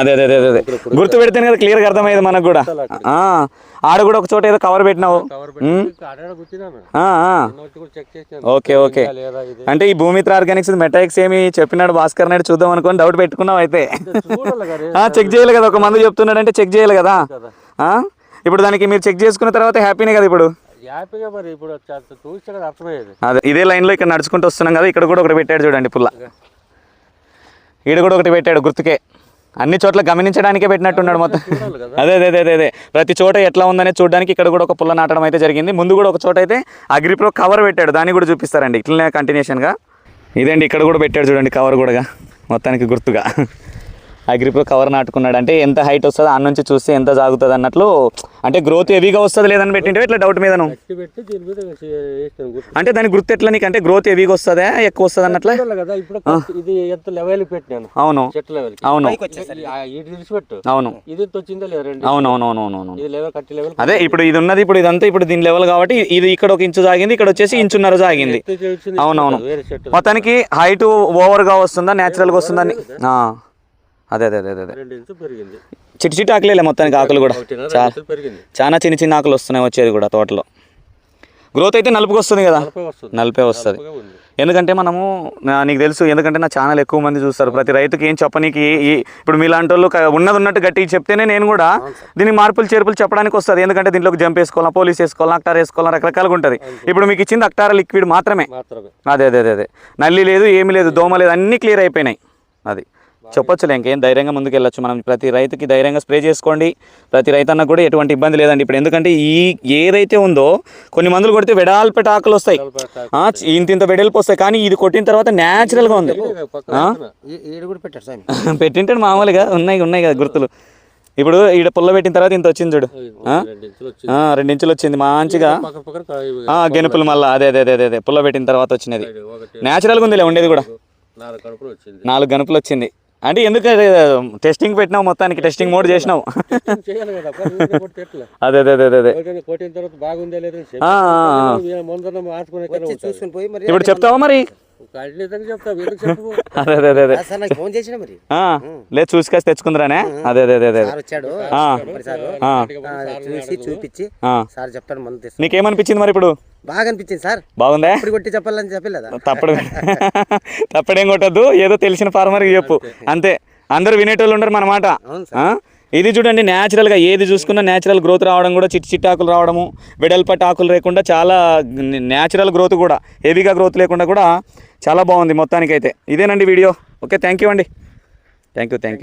అదే అదే అదే అదే. గుర్తు పెడితేనే కదా క్లియర్గా అర్థమయ్యేది మనకు కూడా. ఆడ కూడా ఒక చోట ఏదో కవర్ పెట్టినావు. Okay okay. అంటే ఈ భూమిత్ర ఆర్గానిక్స్ మెటాక్స్ ఏమి చెప్పినాడు భాస్కర్ నాయుడు చూద్దాం అనుకొని డౌట్ పెట్టుకున్నావు అయితే. చెక్ చేయాలి కదా. ఒక మందు చెప్తున్నాడు అంటే చెక్ చేయాలి కదా? ఇప్పుడు దానికి మీరు చెక్ చేసుకున్న తర్వాత హ్యాపీనే కదా ఇప్పుడు? హ్యాపీగా మరి అదే ఇదే లైన్లో ఇక్కడ నడుచుకుంటూ వస్తున్నాం కదా. ఇక్కడ కూడా ఒకటి పెట్టాడు చూడండి పుల్ల. ఈడ కూడా ఒకటి పెట్టాడు గుర్తుకే. అన్ని చోట్ల గమనించడానికే పెట్టినట్టున్నాడు మొత్తం. అదే అదే అదే అదే ప్రతి చోట ఎట్లా ఉందనే చూడడానికి ఇక్కడ కూడా ఒక పుల్ల నాటడం అయితే జరిగింది. ముందు కూడా ఒక చోట అయితే అగ్రిప్రో కవర్ పెట్టాడు. దాన్ని కూడా చూపిస్తారండి. ఇట్లనే కంటిన్యూషన్గా ఇదండి ఇక్కడ కూడా పెట్టాడు చూడండి కవర్ కూడా మొత్తానికి గుర్తుగా. అగ్రిప్రో కవర్ నాటుకున్నాడు. అంటే ఎంత హైట్ వస్తుందో ఆ నుంచి చూస్తే ఎంత సాగుతుంది అన్నట్లు అంటే గ్రోత్ హెవీగా వస్తుంది లేదని పెట్టింటే ఇట్లా డౌట్ మీద అంటే దాని గుర్తు ఎట్లా నీకు? అంటే గ్రోత్ హెవీగా వస్తుందా ఎక్కువ వస్తుంది అన్నట్లే? కదా ఇప్పుడు ఇది ఎంత లెవెల్ పెట్టినాను అవును. చెట్ల లెవెల్ అవును. విడిచిపెట్టు. అవును. ఇది ఇంత వచ్చిందా లేదా రెండు. అవును అవును అవును అవును అవును. ఇది లెవెల్ కట్టి లెవెల్ అదే ఇప్పుడు ఇది ఉన్నది ఇప్పుడు ఇదంతా ఇప్పుడు దీని లెవెల్ కాబట్టి ఇది ఇక్కడ ఒక ఇంచు సాగింది ఇక్కడ వచ్చేసి ఇంచున్నర సాగింది అవునవును మొత్తానికి హైట్ ఓవర్గా వస్తుందా న్యాచురల్గా వస్తుందా ఆ. అదే అదే అదే అదే చిట్టి చిట్టి ఆకులే మొత్తానికి ఆకులు కూడా. చాలా చాలా చిన్న చిన్న ఆకులు వస్తున్నాయి వచ్చేది కూడా తోటలో. గ్రోత్ అయితే నలుపుకి వస్తుంది కదా? నలిపే వస్తుంది. ఎందుకంటే మనము నీకు తెలుసు ఎందుకంటే నా ఛానల్ ఎక్కువ మంది చూస్తారు. ప్రతి రైతుకి ఏం చెప్పనీకి ఇప్పుడు మీలాంటి వాళ్ళు ఉన్నది ఉన్నట్టు గట్టిగా చెప్తేనే నేను కూడా దీనికి మార్పులు చేర్పులు చెప్పడానికి వస్తుంది. ఎందుకంటే దీంట్లోకి జంప్ వేసుకోవాలా పోలీస్ వేసుకోవాలా అక్టార్ వేసుకోవాలా రకరకాలుగా ఉంటుంది. ఇప్పుడు మీకు ఇచ్చింది అక్టార లిక్విడ్ మాత్రమే. మాత్రమే. అదే అదే అదే అదే. నల్లి లేదు ఏమీ లేదు దోమ లేదు అన్నీ క్లియర్ అయిపోయినాయి. అది. చెప్పొచ్చులే ఇంకేం ధైర్యంగా ముందుకు వెళ్ళొచ్చు మనం ప్రతి రైతుకి ధైర్యంగా స్ప్రే చేసుకోండి. ప్రతి రైతన్నకు కూడా ఎటువంటి ఇబ్బంది లేదండి. ఇప్పుడు ఎందుకంటే ఈ ఏదైతే ఉందో కొన్ని మందులు కొడితే వెడాల్పెట ఆకులు వస్తాయి. ఇంత ఇంత వెడల్పు వస్తాయి. కానీ ఇది కొట్టిన తర్వాత న్యాచురల్గా ఉంది. పక్కన ఆ? ఈడు కూడా పెట్టారు సార్ పెట్టింటే మామూలుగా. ఉన్నాయి ఉన్నాయి కదా గుర్తులు. ఇప్పుడు ఈడ పుల్ల పెట్టిన తర్వాత ఇంత వచ్చింది చూడు? రెండు ఇంచులు వచ్చింది. మంచిగా. గెనుపులు మళ్ళీ. అదే అదే అదే అదే. పుల్ల పెట్టిన తర్వాత వచ్చినది. న్యాచురల్గా ఉందిలే ఉండేది కూడా. నాలుగు గనుపులు వచ్చింది. అంటే ఎందుకు టెస్టింగ్ పెట్టినావు మొత్తానికి టెస్టింగ్ మోడ్ చేసినావు? అదే అదే అదే అదే కొట్టిన తర్వాత బాగుందా లేదా ఇప్పుడు చెప్తావా మరి? అదే అదే అదే ఫోన్ చేసిన మరి? లేదు చూసుకాసి తెచ్చుకుందరానే. అదే అదే అదే వచ్చాడు. చూసి చూపించి. సార్ చెప్తాను మందు తెస్తా నీకేమనిపించింది మరి ఇప్పుడు? బాగా అనిపించింది సార్. బాగుందా? ఇప్పుడు కొట్టి చెప్పాలని చెప్పలేదా? తప్పడు. తప్పడేం కొట్టద్దు. ఏదో తెలిసిన ఫార్మర్కి చెప్పు. అంతే. అందరూ వినేటోళ్ళు ఉండరు మన మాట. అవును ఆ? ఇది చూడండి న్యాచురల్గా ఏది చూసుకున్నా న్యాచురల్ గ్రోత్ రావడం కూడా చిట్ చిట్ ఆకులు రావడము వెడల్పటి ఆకులు లేకుండా చాలా న్యాచురల్ గ్రోత్ కూడా హెవీగా గ్రోత్ లేకుండా కూడా చాలా బాగుంది మొత్తానికైతే. ఇదేనండి వీడియో. ఓకే థ్యాంక్ యూ అండి. Thank you thank you